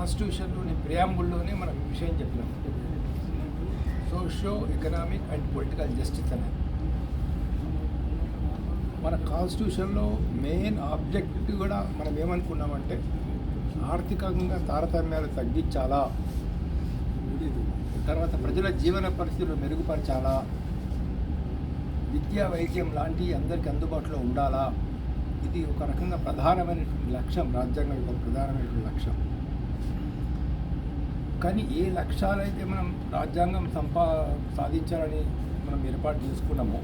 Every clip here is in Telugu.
కాన్స్టిట్యూషన్లోని ప్రియాంబుల్లోనే మనం విషయం చెప్పినాం. Socio economic and political justice అనేది మన కాన్స్టిట్యూషన్లో మెయిన్ ఆబ్జెక్ట్ కూడా మనం ఏమనుకున్నామంటే ఆర్థికంగా తారతమ్యాలు తగ్గించాలా? తర్వాత ప్రజల జీవన పరిస్థితులు మెరుగుపరచాలా? విద్యా వైద్యం లాంటివి అందరికీ అందుబాటులో ఉండాలా? ఇది ఒక రకంగా ప్రధానమైనటువంటి లక్ష్యం రాజ్యాంగం యొక్క ప్రధానమైనటువంటి లక్ష్యం. కానీ ఏ లక్ష్యాలైతే మనం రాజ్యాంగం సంపా సాధించాలని మనం ఏర్పాటు చేసుకున్నామో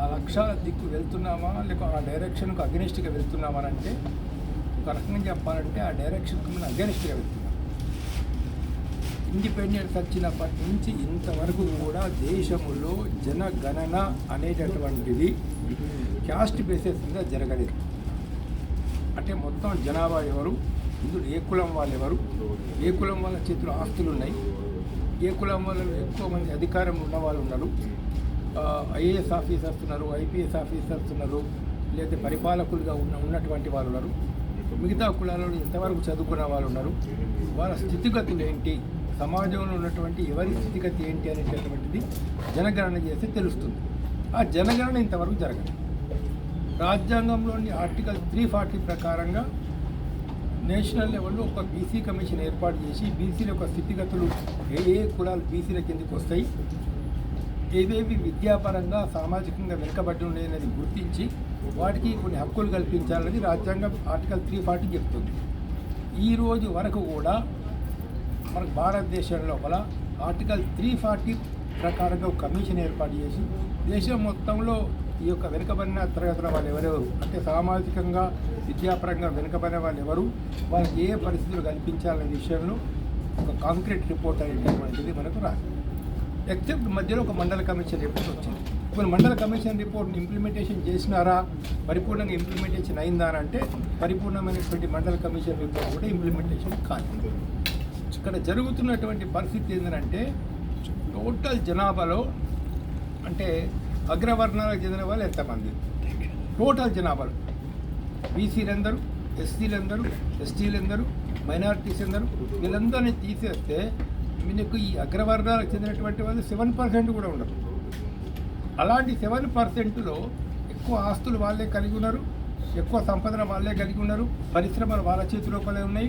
ఆ లక్ష్యాల దిక్కు వెళ్తున్నామా లేక ఆ డైరెక్షన్కు అగెనిస్ట్గా వెళ్తున్నామా అంటే ఒక రకంగా చెప్పాలంటే ఆ డైరెక్షన్కి మనం అగెనిస్ట్గా వెళ్తున్నాం. ఇండిపెండెన్స్ వచ్చినప్పటి నుంచి ఇంతవరకు కూడా దేశంలో జనగణన అనేటటువంటిది క్యాస్ట్ బేసిస్ మీద జరగలేదు. అంటే మొత్తం జనాభా ఎవరు? ఇందులో ఏ కులం వాళ్ళు ఎవరు? ఏ కులం వాళ్ళ చేతిలో ఆస్తులు ఉన్నాయి? ఏ కులం వాళ్ళు ఎక్కువ మంది అధికారం ఉన్న వాళ్ళు ఉన్నారు? ఐఏఎస్ ఆఫీసర్స్ ఉన్నారు ఐపీఎస్ ఆఫీసర్స్ ఉన్నారు లేదా పరిపాలకులుగా ఉన్న ఉన్నటువంటి వాళ్ళు ఉన్నారు? మిగతా కులాలలో ఎంతవరకు చదువుకున్న వాళ్ళు ఉన్నారు? వాళ్ళ స్థితిగతులు ఏంటి? సమాజంలో ఉన్నటువంటి ఎవరి స్థితిగతి ఏంటి అనేటటువంటిది జనగణన చేస్తే తెలుస్తుంది. ఆ జనగణన ఇంతవరకు జరగదు రాజ్యాంగంలోని ఆర్టికల్ త్రీ ఫార్టీ ప్రకారంగా నేషనల్ లెవెల్లో ఒక బీసీ కమిషన్ ఏర్పాటు చేసి బీసీల యొక్క స్థితిగతులు ఏ ఏ కులాలు బీసీల కిందకి వస్తాయి ఏవేవి విద్యాపరంగా సామాజికంగా వెనుకబడి ఉన్నాయనేది గుర్తించి వాటికి కొన్ని హక్కులు కల్పించాలని రాజ్యాంగం ఆర్టికల్ త్రీ ఫార్టీ చెప్తుంది. ఈరోజు వరకు కూడా మనకు భారతదేశం లోపల ఆర్టికల్ త్రీ ఫార్టీ ప్రకారంగా ఒక కమిషన్ ఏర్పాటు చేసి దేశం మొత్తంలో ఈ యొక్క వెనుకబడిన తరగతుల వాళ్ళు ఎవరెవరు అంటే సామాజికంగా విద్యాపరంగా వెనుకబడిన వాళ్ళు ఎవరు? వాళ్ళకి ఏ పరిస్థితులు కల్పించాలనే విషయంలో ఒక కాంక్రీట్ రిపోర్ట్ అనేటువంటిది మనకు రాదు ఎక్సెప్ట్ మధ్యలో ఒక మండల కమిషన్ రిపోర్ట్ వచ్చింది. ఇప్పుడు మండల కమిషన్ రిపోర్ట్ని ఇంప్లిమెంటేషన్ చేసినారా? పరిపూర్ణంగా ఇంప్లిమెంటేషన్ అయిందా అని అంటే పరిపూర్ణమైనటువంటి మండల కమిషన్ రిపోర్ట్ కూడా ఇంప్లిమెంటేషన్ కాదు ఇక్కడ జరుగుతున్నటువంటి పరిస్థితి ఏంటంటే టోటల్ జనాభాలో అంటే అగ్రవర్ణాలకు చెందిన వాళ్ళు ఎంతమంది టోటల్ జనాభాలో. బీసీలందరూ ఎస్సీలందరూ ఎస్టీలందరూ మైనారిటీస్ అందరూ వీళ్ళందరినీ తీసేస్తే మీకు ఈ అగ్రవర్ణాలకు చెందినటువంటి వాళ్ళు సెవెన్ పర్సెంట్ కూడా ఉండరు. అలాంటి సెవెన్ పర్సెంట్లో ఎక్కువ ఆస్తులు వాళ్ళే కలిగి ఉన్నారు ఎక్కువ సంపదన వాళ్ళే కలిగి ఉన్నారు పరిశ్రమలు వాళ్ళ చేతి లోపలే ఉన్నాయి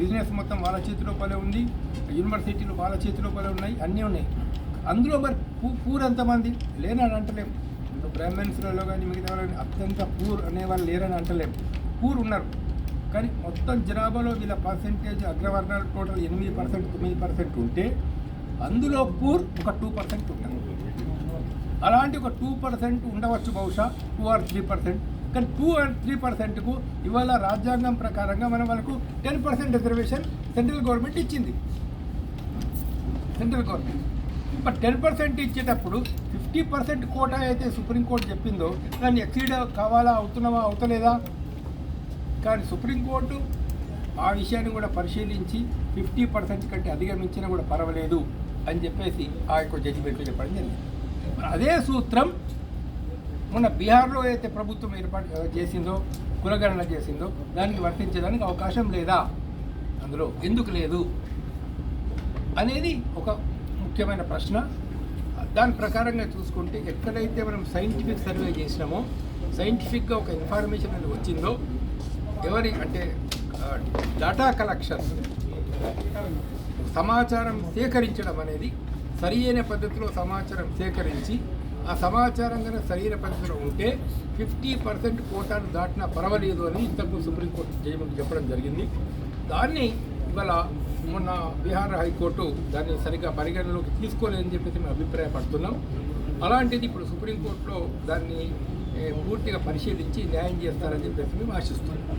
బిజినెస్ మొత్తం వాళ్ళ చేతి లోపలే ఉంది యూనివర్సిటీలు వాళ్ళ చేతి లోపలే ఉన్నాయి అన్నీ ఉన్నాయి. అందులో మరి పూ పూర్ ఎంతమంది లేనని అంటలేము ఇప్పుడు బ్రాహ్మణ్స్లలో కానీ మిగతా వాళ్ళు కానీ అత్యంత పూర్ అనేవాళ్ళు లేరని అంటలేము పూర్ ఉన్నారు. కానీ మొత్తం జనాభాలో వీళ్ళ పర్సెంటేజ్ అగ్రవర్ణాలు టోటల్ ఎనిమిది పర్సెంట్ తొమ్మిది పర్సెంట్ ఉంటే అందులో పూర్ ఒక టూ పర్సెంట్ ఉన్నారు అలాంటి ఒక టూ పర్సెంట్ ఉండవచ్చు బహుశా టూ ఆర్ త్రీ పర్సెంట్. కానీ టూ అండ్ త్రీ పర్సెంట్కు ఇవాళ రాజ్యాంగం ప్రకారంగా మనం వాళ్ళకు ten percent reservation central government ఇచ్చింది. Central government. But ten percent ఇచ్చేటప్పుడు ఫిఫ్టీ పర్సెంట్ కోటా అయితే సుప్రీంకోర్టు చెప్పిందో దాన్ని ఎక్సీడ్ కావాలా అవుతున్నావా అవుతలేదా? కానీ సుప్రీంకోర్టు ఆ విషయాన్ని కూడా పరిశీలించి ఫిఫ్టీ పర్సెంట్ కంటే అధిగమించినా కూడా పర్వాలేదు అని చెప్పేసి ఆ యొక్క జడ్జిమెంట్లో చెప్పడం జరిగింది. మరి అదే సూత్రం మన బీహార్లో అయితే ప్రభుత్వం ఏర్పాటు చేసిందో కులగణన చేసిందో దానికి వర్తించడానికి అవకాశం లేదా? అందులో ఎందుకు లేదు? అనేది ఒక ముఖ్యమైన ప్రశ్న. దాని ప్రకారంగా చూసుకుంటే ఎక్కడైతే మనం సైంటిఫిక్ సర్వే చేసినామో సైంటిఫిక్గా ఒక ఇన్ఫర్మేషన్ అనేది వచ్చిందో ఎవరి అంటే డేటా కలెక్షన్ సమాచారం సేకరించడం అనేది సరి అయిన పద్ధతిలో సమాచారం సేకరించి ఆ సమాచారం కనుక సరైన పద్ధతిలో ఉంటే ఫిఫ్టీ పర్సెంట్ కోటాను దాటినా పర్వాలేదు అని ఇంతకు సుప్రీంకోర్టు జడ్జిమెంట్ చెప్పడం జరిగింది. దాన్ని ఇవాళ మొన్న బీహార్ హైకోర్టు దాన్ని సరిగ్గా పరిగణలోకి తీసుకోలేదని చెప్పేసి మేము అభిప్రాయపడుతున్నాం. అలాంటిది ఇప్పుడు సుప్రీంకోర్టులో దాన్ని పూర్తిగా పరిశీలించి న్యాయం చేస్తారని చెప్పేసి మేము ఆశిస్తున్నాం.